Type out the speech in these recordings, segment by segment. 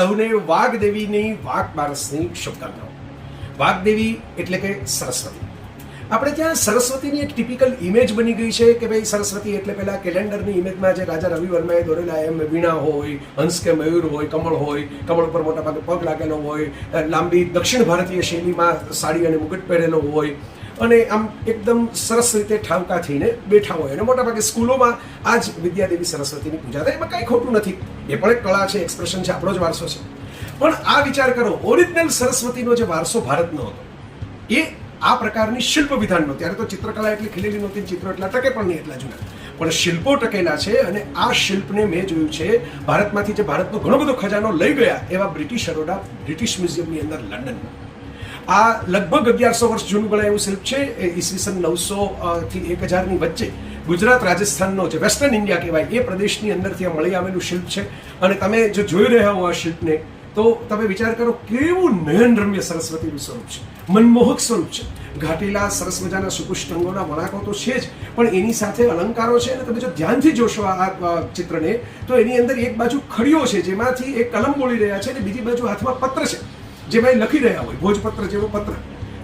સૌને વાઘદેવીની વાઘ બારસની શુભકામનાઓ. વાઘદેવી એટલે કે સરસ્વતી. આપણે ત્યાં સરસ્વતીની એક ટિપિકલ ઇમેજ બની ગઈ છે કે ભાઈ સરસ્વતી એટલે પેલા કેલેન્ડરની ઇમેજમાં જે રાજા રવિ વર્માએ દોરેલા એમ વીણા હોય, હંસ કે મયુર હોય, કમળ હોય, કમળ ઉપર મોટા ભાગે પગ લાગેલો હોય, લાંબી દક્ષિણ ભારતીય શૈલીમાં સાડી અને મુકુટ પહેરેલો હોય અને આમ એકદમ સરસ રીતે ઠાવકા થઈને બેઠા હોય. અને મોટાભાગે સ્કૂલોમાં આ જ વિદ્યાદેવી સરસ્વતીની પૂજા થાય. એમાં કાંઈ ખોટું નથી. એ પણ એક કળા છે એક્સપ્રેશન છે, આપણો જ વારસો છે. પણ આ વિચાર કરો ઓરિજિનલ સરસ્વતીનો જે વારસો ભારતનો હતો, એ આ પ્રકારની શિલ્પ વિધાનનો. ત્યારે તો ચિત્રકલા એટલી ખીલેલી નહોતી ચિત્રો એટલા ટકે પણ નહીં એટલા જૂના. પણ શિલ્પો ટકેલા છે અને આ શિલ્પને મેં જોયું છે, ભારતમાંથી જે ભારતનો ઘણો બધો ખજાનો લઈ ગયા એવા બ્રિટિશરોના બ્રિટિશ મ્યુઝિયમની અંદર લંડનમાં. આ લગભગ અગિયારસો વર્ષ જૂનું ગણાયું શિલ્પ છે ઈસવીસન નવસો થી એક હજારની વચ્ચે ગુજરાત રાજસ્થાનનો જે વેસ્ટર્ન ઇન્ડિયા કહેવાય, એ પ્રદેશની અંદરથી આ મળી આવેલું શિલ્પ છે. અને તમે જો જોઈ રહ્યા હો આ શિલ્પને, તો તમે વિચાર કરો કેવું નયનરમ્ય સરસ્વતીનું સ્વરૂપ છે. મનમોહક સ્વરૂપ છે. ઘાટેલા સરસ મજાના સુપુષ્ટંગોના વણાકો તો છે જ, પણ એની સાથે અલંકારો છે અને તમે જો ધ્યાનથી જોશો આ આ ચિત્રને, તો એની અંદર એક બાજુ ખડીઓ છે, જેમાંથી એક કલમ બોલી રહ્યા છે અને બીજી બાજુ હાથમાં પત્ર છે. જેમાં એ લખી રહ્યા હોય, ભોજપત્ર જેવો પત્ર.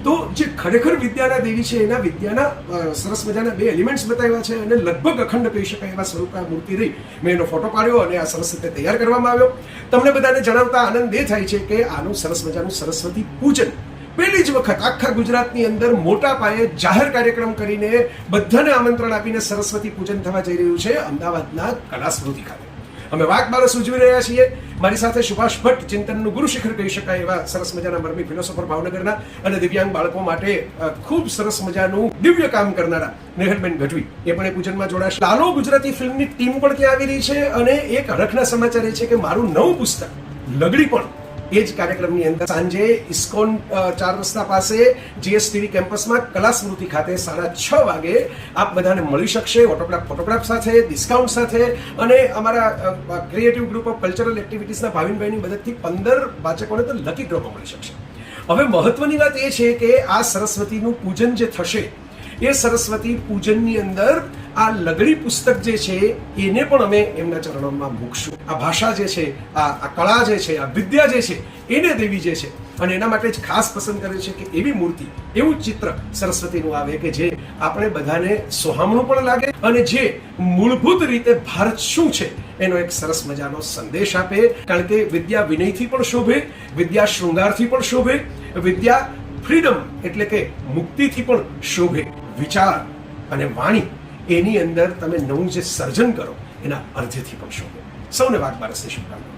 તો જે ખરેખર વિદ્યાના દેવી છે, એના વિદ્યાના સરસ મજાના બે એલિમેન્ટ્સ બતાવ્યા છે અને લગભગ અખંડ કહી શકાય એવા સ્વરૂપે આ મૂર્તિ રહી. મેં એનો ફોટો પાડ્યો અને આ સરસ રીતે તૈયાર કરવામાં આવ્યો. તમને બધાને જણાવતા આનંદ એ થાય છે કે આનું સરસ મજાનું સરસ્વતી પૂજન પહેલી જ વખત આખા ગુજરાતની અંદર મોટા પાયે જાહેર કાર્યક્રમ કરીને બધાને આમંત્રણ આપીને સરસ્વતી પૂજન થવા જઈ રહ્યું છે અમદાવાદના કલા સ્મૃતિ ખાતે. અમે વાઘ બારસ ઉજવી રહ્યા છીએ. મારી સાથે સુભાષ ભટ્ટ ચિંતનનું ગુરુ શિખર કહી શકાય એવા સરસ મજાના મરમી ફિલોસોફર ભાવનગરના અને દિવ્યાંગ બાળકો માટે ખૂબ સરસ મજાનું દિવ્ય કામ કરનારા નેહરબેન ગઢવી. એ પણ એ પૂજનમાં જોડાશે. લાલો ગુજરાતી ફિલ્મની ટીમ પણ ત્યાં આવી રહી છે અને એક હરખના સમાચાર એ છે કે મારું નવું પુસ્તક, લગડી પણ એ જ કાર્યક્રમની અંદર સાંજે ઇસ્કોન ચાર રસ્તા પાસે જીએસટીવી કેમ્પસમાં કલા સ્મૃતિ ખાતે સાડા છ વાગે આપ બધાને મળી શકશે ઓટોગ્રાફ, ફોટોગ્રાફ સાથે, ડિસ્કાઉન્ટ સાથે અને અમારા ક્રિએટિવ ગ્રુપ ઓફ કલ્ચરલ એક્ટિવિટીઝના ભાવિનભાઈની મદદથી પંદર વાચકોને તો લકી ડ્રોમાં મળી શકશે. હવે મહત્વની વાત એ છે કે આ સરસ્વતીનું પૂજન જે થશે એ સરસ્વતી પૂજનની અંદર આ લગડી પુસ્તક જે છે, એને પણ અમે એમના ચરણોમાં મૂકશું. આ ભાષા જે છે, આ આ કળા જે છે, આ વિદ્યા જે છે, એને દેવી જે છે. અને એના માટે જ ખાસ પસંદ કરે છે કે એવી મૂર્તિ, એવું ચિત્ર સરસ્વતીનું આવે કે જે આપણે બધાને સોહામણું પણ લાગે અને જે મૂળભૂત રીતે ભારત શું છે, એનો એક સરસ મજાનો સંદેશ આપે. કારણ કે વિદ્યા વિનયથી પણ શોભે, વિદ્યા શૃંગારથી પણ શોભે, વિદ્યા ફ્રીડમ એટલે કે મુક્તિથી પણ શોભે. વિચાર અને વાણી એની અંદર તમે નવું જે સર્જન કરો, એના અર્ધેથી પણ શોધો. સૌને વાત બારસની શુભકામનાઓ